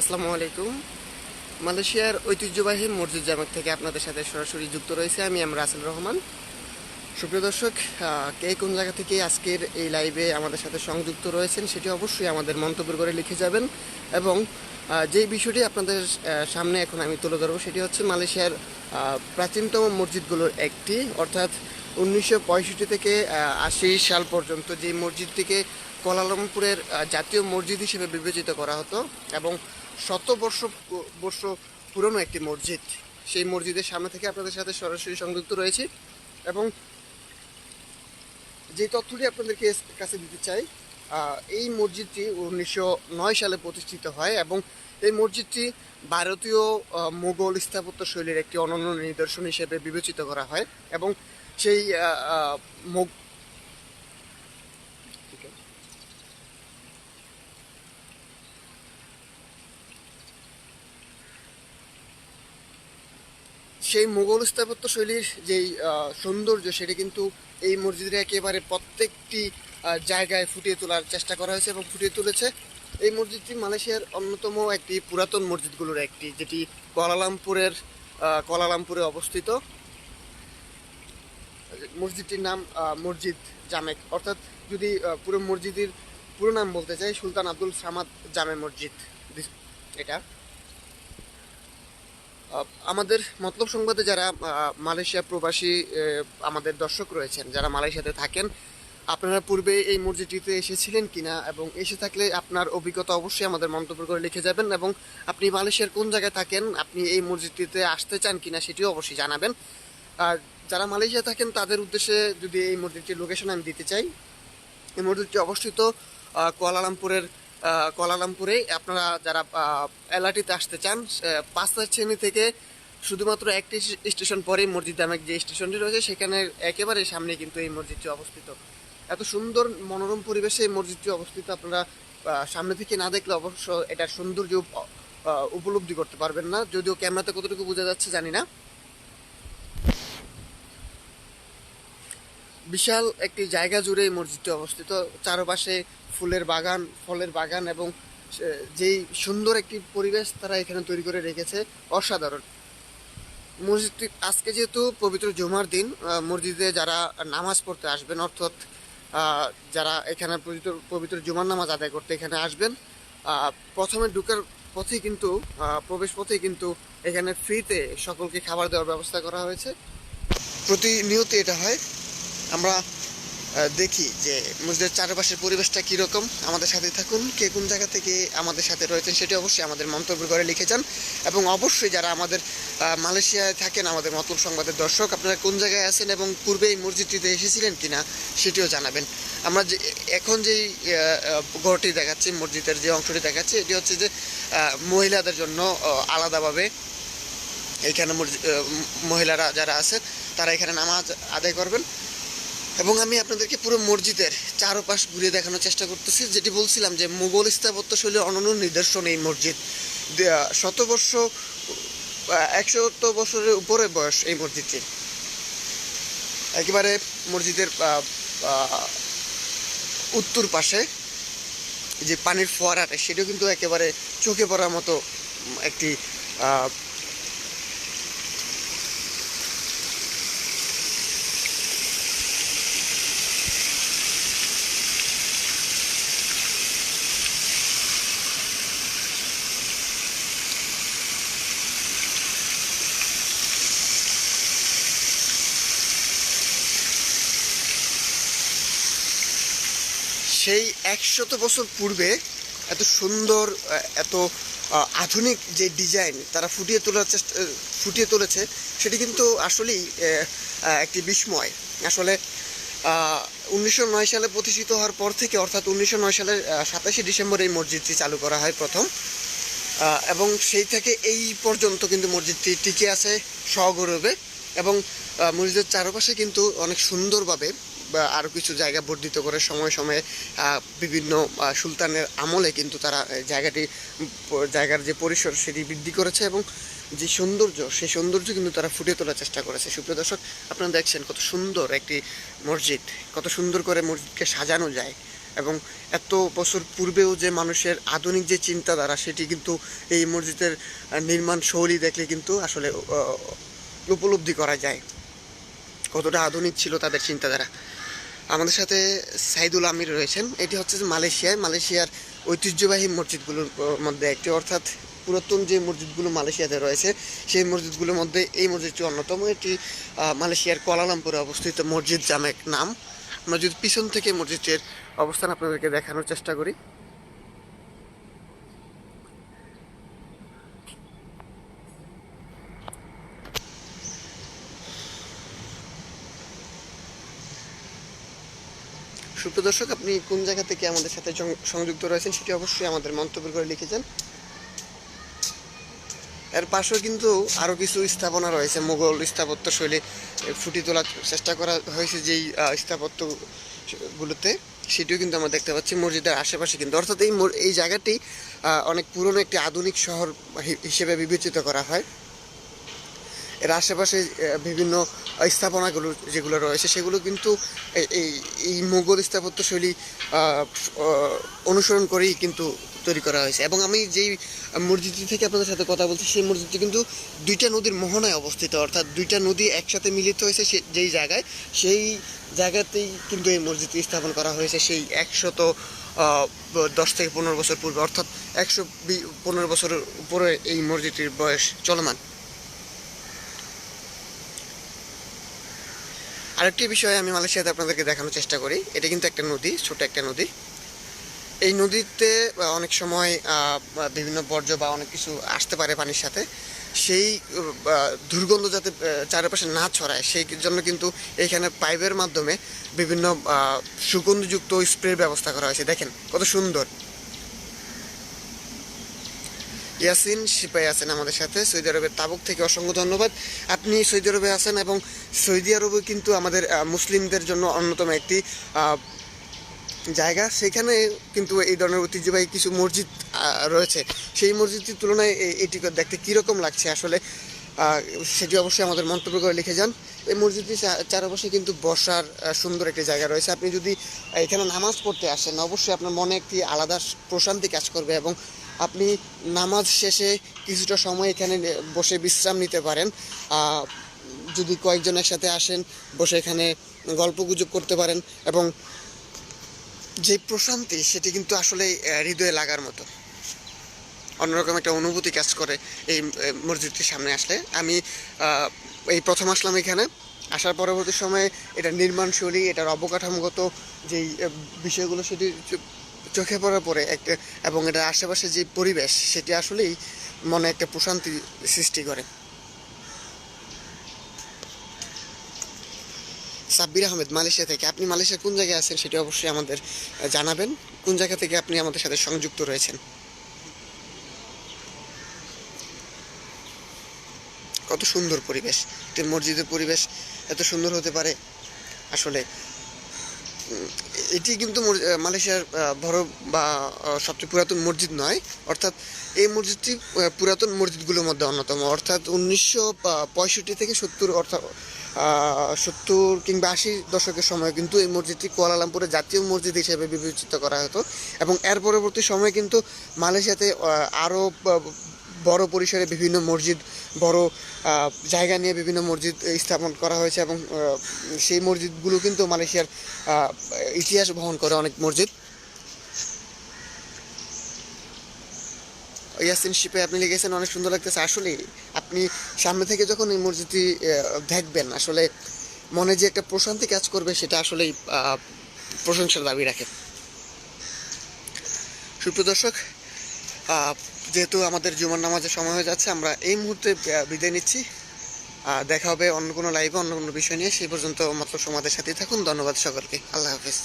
আসসালামু আলাইকুম। মালয়েশিয়ার ঐতিহ্যবাহী মসজিদ জামাক থেকে আপনাদের সাথে সরাসরি যুক্ত রয়েছে আমি এম রাসেল রহমান। সুপ্রিয় দর্শক কে কোন জায়গা থেকে আজকের এই লাইভে আমাদের সাথে সংযুক্ত রয়েছেন সেটি অবশ্যই আমাদের মন্তব্য করে লিখে যাবেন এবং যেই বিষয়টি আপনাদের সামনে এখন আমি তুলে ধরবো সেটি হচ্ছে মালয়েশিয়ার প্রাচীনতম মসজিদগুলোর একটি। অর্থাৎ উনিশশো পঁয়ষট্টি থেকে আশি সাল পর্যন্ত যে মসজিদটিকে কোলালামপুরের জাতীয় মসজিদ হিসেবে বিবেচিত করা হতো এবং শত বর্ষ পুরনো একটি মসজিদ। সেই মসজিদের সামনে থেকে আপনাদের সাথে সরাসরি সংযুক্ত রয়েছে এবং যে তথ্যটি আপনাদেরকে কাছে দিতে চাই এই মসজিদটি উনিশশো নয় সালে প্রতিষ্ঠিত হয় এবং এই মসজিদটি ভারতীয় মোগল স্থাপত্য শৈলীর একটি অনন্য নিদর্শন হিসেবে বিবেচিত করা হয় এবং সেই সেই মোগল স্থাপত্য শৈলীর যেই সৌন্দর্য, সেটা কিন্তু এই মসজিদের একেবারে প্রত্যেকটি জায়গায় ফুটিয়ে তোলার চেষ্টা করা হয়েছে এবং ফুটিয়ে তুলেছে। এই মসজিদটি মালয়েশিয়ার অন্যতম একটি পুরাতন মসজিদগুলোর একটি, যেটি কোয়ালালামপুরের কলালামপুরে অবস্থিত। মসজিদটির নাম মসজিদ জামেক। অর্থাৎ যদি পুরো মসজিদের পুরো নাম বলতে চাই, সুলতান আব্দুল সামাদ জামে মসজিদ। এটা। আমাদের মতলব সংবাদে যারা মালয়েশিয়া প্রবাসী আমাদের দর্শক রয়েছেন, যারা মালয়েশিয়াতে থাকেন, আপনারা পূর্বে এই মসজিদটিতে এসেছিলেন কিনা এবং এসে থাকলে আপনার অভিজ্ঞতা অবশ্যই আমাদের মন্তব্য করে লিখে যাবেন এবং আপনি মালয়েশিয়ার কোন জায়গায় থাকেন, আপনি এই মসজিদটিতে আসতে চান কিনা সেটিও অবশ্যই জানাবেন। আর যারা মালয়েশিয়া থাকেন, তাদের উদ্দেশ্যে যদি এই মসজিদটির লোকেশন আমি দিতে চাই, এই মসজিদটি অবস্থিত কুয়ালালামপুরের আহ, কুয়ালালামপুরে আপনারা যারা এলাটিতে আসতে চান পাঁচটা শ্রেণি থেকে শুধুমাত্র একটি স্টেশন পরেই মসজিদ নামের যে স্টেশনটি রয়েছে সেখানে একেবারে সামনে কিন্তু এই মসজিদটি অবস্থিত। এত সুন্দর মনোরম পরিবেশে এই মসজিদটি অবস্থিত আপনারা সামনে থেকে না দেখলে অবশ্য এটার সৌন্দর্য উপলব্ধি করতে পারবেন না। যদিও ক্যামেরাতে কতটুকু বোঝা যাচ্ছে জানি না। বিশাল একটি জায়গা জুড়ে এই মসজিদটি অবস্থিত। চারপাশে ফুলের বাগান, ফলের বাগান এবং যেই সুন্দর একটি পরিবেশ তারা এখানে তৈরি করে রেখেছে, অসাধারণ। মসজিদটি আজকে যেহেতু পবিত্র জুমার দিন মসজিদে যারা নামাজ পড়তে আসবেন, অর্থাৎ যারা এখানে পবিত্র পবিত্র জুমার নামাজ আদায় করতে এখানে আসবেন প্রথমে ঢুকার পথেই কিন্তু প্রবেশ পথেই কিন্তু এখানে ফ্রিতে সকলকে খাবার দেওয়ার ব্যবস্থা করা হয়েছে। প্রতিনিয়ত এটা হয়। আমরা দেখি যে মসজিদের চারপাশের পরিবেশটা কীরকম। আমাদের সাথে থাকুন, কে কোন জায়গা থেকে আমাদের সাথে রয়েছেন সেটি অবশ্যই আমাদের মন্তব্য করে লিখে যান। এবং অবশ্যই যারা আমাদের মালয়েশিয়ায় থাকেন, আমাদের মতল সংবাদের দর্শক, আপনারা কোন জায়গায় আছেন এবং পূর্বে এই মসজিদটিতে এসেছিলেন কিনা সেটিও জানাবেন। আমরা যে, এখন যেই ঘরটি দেখাচ্ছি, মসজিদের যে অংশটি দেখাচ্ছি, এটি হচ্ছে যে মহিলাদের জন্য আলাদাভাবে এখানে মহিলারা যারা আছে, তারা এখানে নামাজ আদায় করবেন। এবং আমি আপনাদেরকে পুরো মসজিদের চারপাশ ঘুরিয়ে দেখানোর চেষ্টা করতেছি, যেটি বলছিলাম যে মুঘল স্থাপত্য শৈলীর অনন্য নিদর্শন এই মসজিদ। শতবর্ষ একশত বছরের উপরে বয়স এই মসজিদটির একেবারে মসজিদের উত্তর পাশে যে পানির ফোয়ারাটা, সেটাও কিন্তু একেবারে চোখে পড়ার মতো একটি সেই একশত বছর পূর্বে এত সুন্দর এত আধুনিক যে ডিজাইন তারা ফুটিয়ে তোলার চেষ্টা ফুটিয়ে তুলেছে, সেটি কিন্তু আসলেই একটি বিস্ময়। আসলে উনিশশো নয় সালে প্রতিষ্ঠিত হওয়ার পর থেকে, অর্থাৎ উনিশশো নয় সালের সাতাশে ডিসেম্বর এই মসজিদটি চালু করা হয় প্রথম। এবং সেই থেকে এই পর্যন্ত কিন্তু মসজিদটি টিকে আছে সগৌরবে এবং মসজিদের চারপাশে কিন্তু অনেক সুন্দরভাবে আরও কিছু জায়গা বর্ধিত করে সময়ে সময়ে বিভিন্ন সুলতানের আমলে কিন্তু তারা জায়গাটি জায়গার যে পরিসর সেটি বৃদ্ধি করেছে এবং যে সৌন্দর্য, সেই সৌন্দর্য কিন্তু তারা ফুটিয়ে তোলার চেষ্টা করেছে। সুপ্রিয় দর্শক, আপনারা দেখছেন কত সুন্দর একটি মসজিদ, কত সুন্দর করে মসজিদকে সাজানো যায় এবং এত বছর পূর্বেও যে মানুষের আধুনিক যে চিন্তাধারা, সেটি কিন্তু এই মসজিদের নির্মাণ শৈলী দেখলে কিন্তু আসলে উপলব্ধি করা যায়। কতটা আধুনিক ছিল তাদের চিন্তাধারা। আমাদের সাথে সাইদুল আমির রয়েছেন। এটি হচ্ছে যে মালয়েশিয়ায়। মালয়েশিয়ার ঐতিহ্যবাহী মসজিদগুলোর মধ্যে একটি। অর্থাৎ পুরাতন যে মসজিদগুলো মালয়েশিয়াতে রয়েছে, সেই মসজিদগুলোর মধ্যে এই মসজিদটি অন্যতম। এটি মালয়েশিয়ার কোয়ালালামপুরে অবস্থিত মসজিদ জামেক নাম। আমরা যদি পিছন থেকে মসজিদের অবস্থান আপনাদেরকে দেখানোর চেষ্টা করি। সুপ্রদর্শক আপনি কোন জায়গা থেকে আমাদের সাথে সংযুক্ত রয়েছেন সেটি অবশ্যই আমাদের মন্তব্য করে লিখেছেন এর পাশেও কিন্তু আরও কিছু স্থাপনা রয়েছে। মোগল স্থাপত্য শৈলী ফুটিয়ে তোলার চেষ্টা করা হয়েছে যেই স্থাপত্যগুলোতে। সেটিও কিন্তু আমরা দেখতে পাচ্ছি মসজিদের আশেপাশে কিন্তু। অর্থাৎ এই এই জায়গাটি অনেক পুরনো একটি আধুনিক শহর হিসেবে বিবেচিত করা হয়। এর আশেপাশে বিভিন্ন স্থাপনাগুলো যেগুলো রয়েছে, সেগুলো কিন্তু এই- এই মোগল স্থাপত্য শৈলী অনুসরণ করেই কিন্তু তৈরি করা হয়েছে। এবং আমি যেই মসজিদটি থেকে আপনাদের সাথে কথা বলছি, সেই মসজিদটি কিন্তু দুইটা নদীর মোহনায় অবস্থিত। অর্থাৎ দুইটা নদী একসাথে মিলিত হয়েছে সে, যেই জায়গায়, সেই জায়গাতেই কিন্তু এই মসজিদটি স্থাপন করা হয়েছে সেই একশত দশ থেকে পনেরো বছর পূর্বে। অর্থাৎ একশো পনেরো বছরের উপরে এই মসজিদটির বয়স চলমান। আরেকটি বিষয় আমি মালয়েশিয়াতে আপনাদেরকে দেখানোর চেষ্টা করি। এটা কিন্তু একটা নদী, ছোট একটা নদী। এই নদীতে অনেক সময় বিভিন্ন বর্জ্য বা অনেক কিছু আসতে পারে পানির সাথে। সেই দুর্গন্ধ যাতে চারপাশে না ছড়ায়, সেই জন্য কিন্তু এইখানে পাইপের মাধ্যমে বিভিন্ন সুগন্ধযুক্ত স্প্রের ব্যবস্থা করা হয়েছে। দেখেন, কত সুন্দর। ইয়াসিন সিপাই আছেন আমাদের সাথে, সৌদি আরবের তাবুক থেকে অসংখ্য ধন্যবাদ। আপনি সৌদি আরবে আছেন এবং সৌদি আরবে কিন্তু আমাদের মুসলিমদের জন্য অন্যতম একটি জায়গা। সেখানে কিন্তু এই ধরনের ঐতিহ্যবাহী কিছু মসজিদ রয়েছে। সেই মসজিদটির তুলনায় এটি দেখতে কীরকম লাগছে আসলে? সেটি অবশ্যই আমাদের মন্তব্য করে লিখে যান। এই মসজিদটি চারপাশে কিন্তু বসার সুন্দর একটি জায়গা রয়েছে। আপনি যদি এখানে নামাজ পড়তে আসেন, অবশ্যই আপনার মনে একটি আলাদা প্রশান্তি কাজ করবে এবং আপনি নামাজ শেষে কিছুটা সময় এখানে বসে বিশ্রাম নিতে পারেন। যদি কয়েকজন একসাথে আসেন, বসে এখানে গল্প গুজব করতে পারেন এবং যে প্রশান্তি, সেটি কিন্তু আসলে হৃদয়ে লাগার মতো। অন্যরকম একটা অনুভূতি কাজ করে এই মসজিদটির সামনে আসলে। আমি এই প্রথম আসলাম এখানে। আসার পরবর্তী সময়ে এটা নির্মাণশৈলী, এটার অবকাঠামোগত যেই বিষয়গুলো, সেটি চোখে পড়ার পরে একটা, এবং এটার আশেপাশে যে পরিবেশ, সেটি আসলেই মনে একটা প্রশান্তি সৃষ্টি করে। সাব্বির আহমেদ, মালয়েশিয়া থেকে। আপনি মালয়েশিয়ার কোন জায়গায় আছেন সেটি অবশ্যই আমাদের জানাবেন। কোন জায়গা থেকে আপনি আমাদের সাথে সংযুক্ত রয়েছেন? কত সুন্দর পরিবেশ। একটি মসজিদের পরিবেশ এত সুন্দর হতে পারে। আসলে এটি কিন্তু মালয়েশিয়ার বড় বা সবচেয়ে পুরাতন মসজিদ নয়। অর্থাৎ এই মসজিদটি পুরাতন মসজিদগুলোর মধ্যে অন্যতম। অর্থাৎ উনিশশো পঁয়ষট্টি থেকে সত্তর, অর্থাৎ সত্তর কিংবা আশি দশকের সময় কিন্তু এই মসজিদটি কুয়ালালামপুরের জাতীয় মসজিদ হিসেবে বিবেচিত করা হতো। এবং এর পরবর্তী সময়ে কিন্তু মালয়েশিয়াতে আরও বড় পরিসরে বিভিন্ন মসজিদ, বড় জায়গা নিয়ে বিভিন্ন মসজিদ স্থাপন করা হয়েছে এবং সেই মসজিদগুলো কিন্তু মালয়েশিয়ার ইতিহাস বহন করে অনেক মসজিদ। ইয়াসিন শিপে আপনি লিখেছেন, অনেক সুন্দর লাগতেছে। আসলে আপনি সামনে থেকে যখন এই মসজিদটি দেখবেন, আসলে মনে যে একটা প্রশান্তি কাজ করবে, সেটা আসলেই প্রশংসার দাবি রাখে। সুপ্রদর্শক যেহেতু আমাদের জুমার নামাজের সময় হয়ে যাচ্ছে, আমরা এই মুহূর্তে বিদায় নিচ্ছি। আর দেখা হবে অন্য কোনো লাইভে অন্য কোনো বিষয় নিয়ে। সেই পর্যন্ত মাত্র সমাজের সাথেই থাকুন। ধন্যবাদ সকলকে। আল্লাহ হাফিজ।